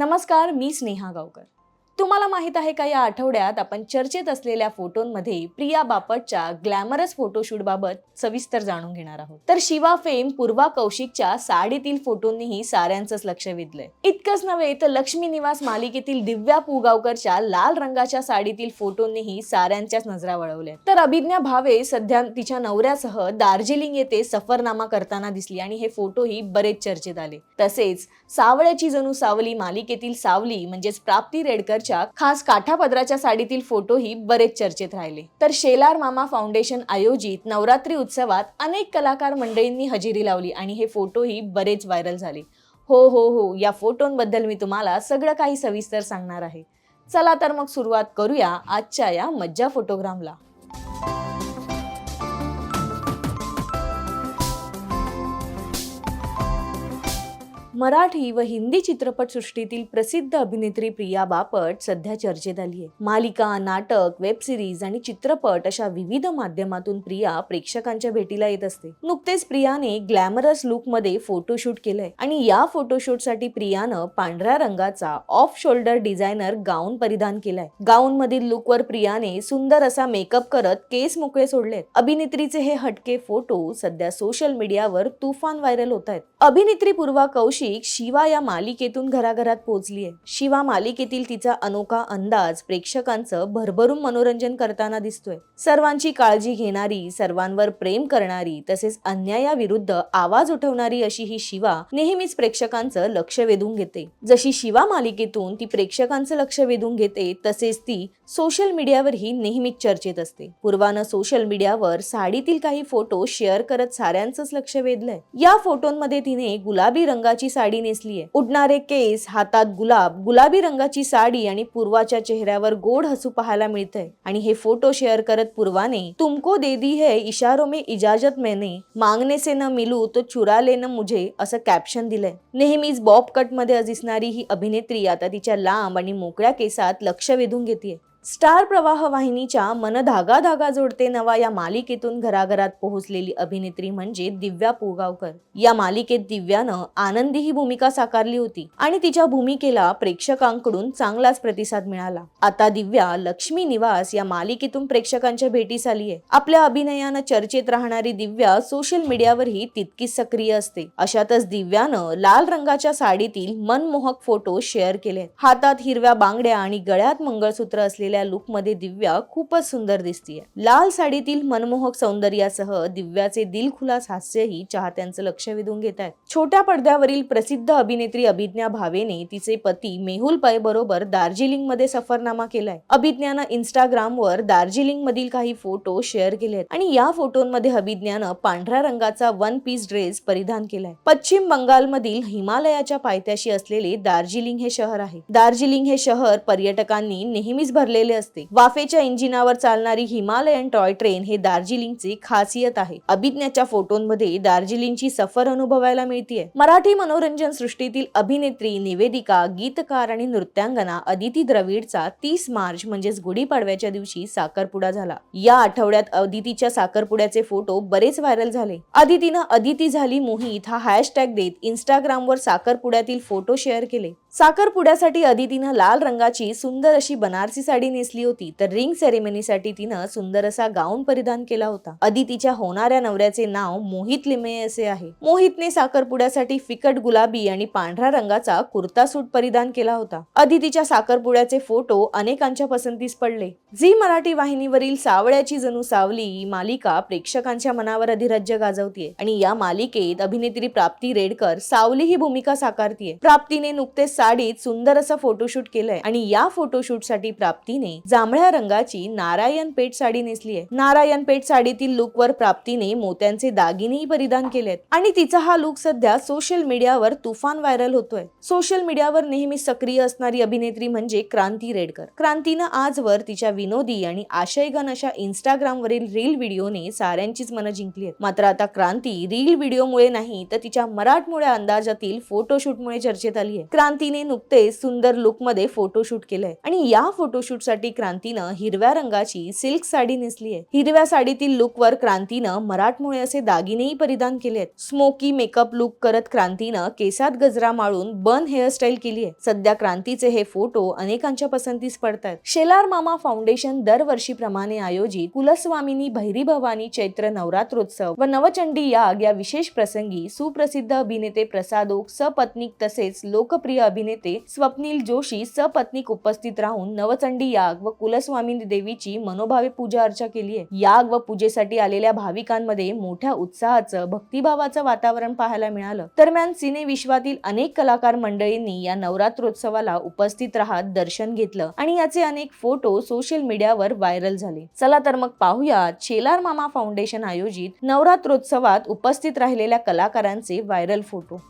नमस्कार मी स्नेहा गावकर. तुम्हाला माहीत आहे का या आठवड्यात आपण चर्चेत असलेल्या फोटोंमध्ये प्रिया बापटच्या ग्लॅमरस फोटोशूट बाबत सविस्तर जाणून घेणार आहोत. तर शिवा फेम पूर्वा कौशिकच्या साडीतील फोटोंनीही साऱ्यांचंच लक्ष वेधलंय. इतकंच नव्हे तर लक्ष्मी निवास मालिकेतील दिव्या पुगावकरच्या लाल रंगाच्या साडीतील फोटोंनीही साऱ्यांच्याच नजरा वळवल्या. तर अभिज्ञा भावे सध्या तिच्या नवऱ्यासह दार्जिलिंग येथे सफरनामा करताना दिसली आणि हे फोटोही बरेच चर्चेत आले. तसेच सावळ्याची जणू सावली मालिकेतील सावली म्हणजेच प्राप्ती रेडकरच्या खास काठापदराच्या साडीतील फोटोही बरेच चर्चेत राहिले. तर शेलार मामा फाउंडेशन आयोजित नवरात्री उत्सवात अनेक कलाकार मंडळींनी हजेरी लावली आणि हे फोटोही बरेच व्हायरल झाले. हो हो हो या फोटोंबद्दल मी तुम्हाला सगळं काही सविस्तर सांगणार आहे. चला तर मग सुरुवात करूया आजच्या या मज्जा फोटोग्रामला. मराठी व हिंदी चित्रपटसृष्टीतील प्रसिद्ध अभिनेत्री प्रिया बापट सध्या चर्चेत आली आहे मालिका नाटक वेब सिरीज आणि चित्रपट अशा विविध माध्यमातून प्रिया प्रेक्षकांच्या भेटीला येत असते. नुकतेच प्रियाने ग्लॅमरस लुकमध्ये फोटोशूट केलंय आणि या फोटोशूटसाठी प्रियानं पांढऱ्या रंगाचा ऑफ शोल्डर डिझायनर गाऊन परिधान केलाय. गाऊन मधील लुकवर प्रियाने सुंदर असा मेकअप करत केस मोकळे सोडलेत. अभिनेत्रीचे हे हटके फोटो सध्या सोशल मीडियावर तुफान व्हायरल होत आहेत. अभिनेत्री पूर्वा कौशिक शिवा या मालिकेतून घराघरात पोहोचली आहे शिवा मालिकेतील तिचा अनोखा अंदाज प्रेक्षकांचं भरभरून मनोरंजन करताना दिसतोय. सर्वांची काळजी घेणारी सर्वांवर प्रेम करणारी तसेच अन्यायाविरुद्ध आवाज उठवणारी अशी ही शिवा नेहमीच प्रेक्षकांचं लक्ष वेधून घेते. जशी शिवा मालिकेतून ती प्रेक्षकांचं लक्ष वेधून घेते तसेच ती सोशल मीडियावरही नेहमीच चर्चेत असते. पूर्वानं सोशल मीडियावर साडीतील काही फोटो शेअर करत साऱ्यांचंच लक्ष वेधलंय. या फोटोंमध्ये तिने गुलाबी रंगाची साडी नेसली आहे उडणारे केस हातात गुलाब गुलाबी रंगाची साडी आणि पूर्वाच्या चेहऱ्यावर गोड हसू पाहायला मिळतंय. आणि हे फोटो शेअर करत पूर्वाने तुमको दे दी है इशारो में इजाजत मैंने. मांगने से न मिलू तो चुरा ले न मुझे असं कॅप्शन दिलंय. नेहमीच बॉब कटमध्ये दिसणारी ही अभिनेत्री आता तिच्या लांब आणि मोकळ्या केसात लक्ष वेधून घेते स्टार प्रवाह वाहिनीच्या मन धागा धागा जोडते नवा या मालिकेतून घराघरात पोहोचलेली अभिनेत्री म्हणजे दिव्या पुगावकर. या मालिकेत दिव्यानं आनंदी ही भूमिका साकारली होती आणि तिच्या भूमिकेला प्रेक्षकांकडून चांगलाच प्रतिसाद मिळाला. आता दिव्या लक्ष्मी निवास या मालिकेतून प्रेक्षकांच्या भेटीस आली आहे आपल्या अभिनयानं चर्चेत राहणारी दिव्या सोशल मीडियावरही तितकीच सक्रिय असते. अशातच दिव्यानं लाल रंगाच्या साडीतील मनमोहक फोटो शेअर केले हातात हिरव्या बांगड्या आणि गळ्यात मंगळसूत्र असले लुकमध्ये दिव्या खूपच सुंदर दिसतीये. लाल साडीतील मनमोहक सौंदर्यासह दिव्याचे दिलखुलास हास्यही चाहत्यांचं लक्ष वेधून घेत आहेत छोट्या पडद्यावरील प्रसिद्ध अभिनेत्री अभिज्ञा भावेने तिचे पती मेहुल पै बरोबर दार्जिलिंगमध्ये सफरनामा केलाय. अभिज्ञानं इंस्टाग्राम वर दार्जिलिंग मधील काही फोटो शेअर केलेत आणि या फोटोंमध्ये अभिज्ञानं पांढऱ्या रंगाचा वन पीस ड्रेस परिधान केलाय. पश्चिम बंगालमधील हिमालयाच्या पायथ्याशी असलेले दार्जिलिंग हे शहर आहे. दार्जिलिंग हे शहर पर्यटकांनी नेहमीच भरले भरलेले असते. वाफेच्या इंजिनावर चालणारी हिमालयन टॉय ट्रेन हे दार्जिलिंगचे खासियत आहे. अभिज्ञाच्या फोटोंमध्ये दार्जिलिंगची सफर अनुभवायला मिळतीये. मराठी मनोरंजन सृष्टीतील अभिनेत्री निवेदिका गीतकार आणि नृत्यांगना अदिती द्रविडचा तीस मार्च म्हणजेच गुढीपाडव्याच्या दिवशी साखरपुडा झाला. या आठवड्यात अदितीच्या साखरपुड्याचे फोटो बरेच व्हायरल झाले. अदितीनं अदिती झाली मोहित हा हॅशटॅग देत इंस्टाग्रामवर साखरपुड्यातील फोटो शेअर केले. साखरपुड्यासाठी अदितीनं लाल रंगाची सुंदर अशी बनारसी साडी साडी नेसली होती तर रिंग सेरेमनीसाठी तिनं सुंदर असा गाऊन परिधान केला होता. अदितीच्या होणाऱ्या नवऱ्याचे नाव मोहित लिमये असे आहे. मोहितने साखरपुड्यासाठी फिकट गुलाबी आणि पांढऱ्या रंगाचा कुर्ता सूट परिधान केला होता. अदितीच्या साखरपुड्याचे फोटो अनेकांच्या पसंतीस पडले. झी मराठी वाहिनीवरील सावळ्याची जणू सावली ही मालिका प्रेक्षकांच्या मनावर अधिराज्य गाजवतीये आणि या मालिकेत अभिनेत्री प्राप्ती रेडकर सावली ही भूमिका साकारतीये. प्राप्तीने नुकतेच साडीत सुंदर असं फोटोशूट केलंय आणि या फोटोशूटसाठी प्राप्तीने जांभळ्या रंगाची नारायण पेठ साडी नेसली आहे. नारायण पेठ साडीतील लुक वर प्राप्तीने मोत्यांचे दागिनेही परिधान केलेत. आणि तिचा हा लुक सध्या सोशल मीडियावर तुफान व्हायरल होतोय. सोशल मीडियावर नेहमी सक्रिय असणारी अभिनेत्री म्हणजे क्रांती रेडकर. क्रांतीनं आजवर तिच्या विनोदी आणि आशयगन अशा इंस्टाग्राम वरील रील व्हिडिओने साऱ्यांचीच मनं जिंकली आहेत. मात्र आता क्रांती रील व्हिडिओमुळे नाही तर तिच्या मराठमोळ्या अंदाजातील फोटोशूटमुळे चर्चेत आली आहे. क्रांतीने नुकतेच सुंदर लुकमध्ये फोटोशूट केलंय. आणि या फोटोशूट लुकसाठी क्रांतीनं हिरव्या रंगाची सिल्क साडी नेसली आहे हिरव्या साडीतील लुकवर क्रांतीनं मराठमोळे असे दागिनेही परिधान केलेत. स्मोकी मेकअप लुक करत क्रांतीनं केसात गजरा माळून बन हेअरस्टाईल केली आहे सध्या क्रांतीचे हे फोटो अनेकांच्या पसंतीस पडतात शेलार मामा फाउंडेशन दरवर्षीप्रमाणे आयोजित कुलस्वामिनी भैरी भवानी चैत्र नवरात्रोत्सव व नवचंडी याग या विशेष प्रसंगी सुप्रसिद्ध अभिनेते प्रसादोक सपत्नीक तसेच लोकप्रिय अभिनेते स्वप्नील जोशी सपत्नीक उपस्थित राहून नवचंडी याग व कुलस्वामिनी देवीची मनोभावे पूजा अर्चा केली आहे. याग व पूजेसाठी आलेल्या भाविकांमध्ये मोठ्या उत्साहाचं भक्तिभावाचं वातावरण पाहायला मिळालं. दरम्यान सिने विश्वातील अनेक कलाकार मंडळींनी या नवरात्रोत्सवाला उपस्थित राहत दर्शन घेतलं आणि याचे अनेक फोटो सोशल मीडियावर व्हायरल झाले. चला तर मग पाहूयात शेलार मामा फाउंडेशन आयोजित नवरात्रोत्सवात उपस्थित राहिलेल्या कलाकारांचे व्हायरल फोटो.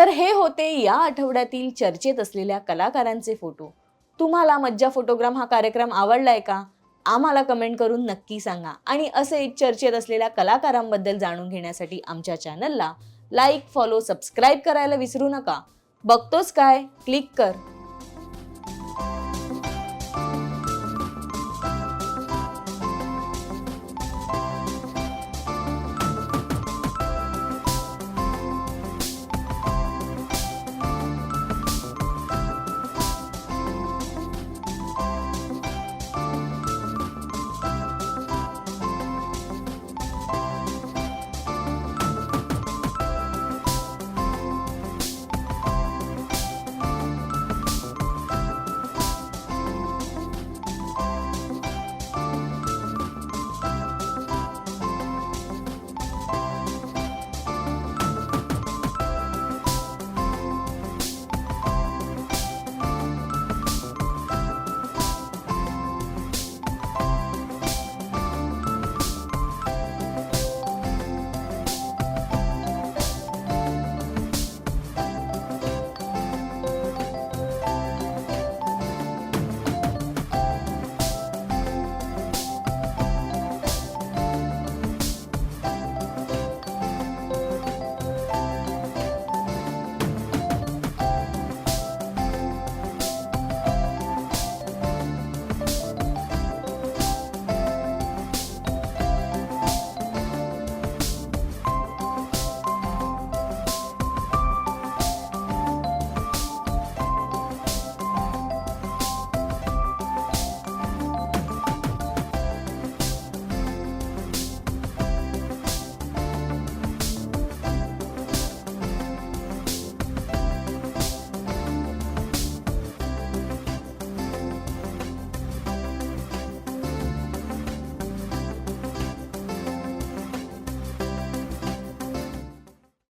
तर हे होते या आठवड्यातील चर्चेत असलेल्या कलाकारांचे फोटो. तुम्हाला मज्जा फोटोग्राम हा कार्यक्रम आवडलाय का? आम्हाला कमेंट करून नक्की सांगा. आणि असे चर्चेत असलेल्या कलाकारांबद्दल जाणून घेण्यासाठी आमच्या चॅनलला लाईक फॉलो सबस्क्राईब करायला विसरू नका. बघतोस काय? क्लिक कर.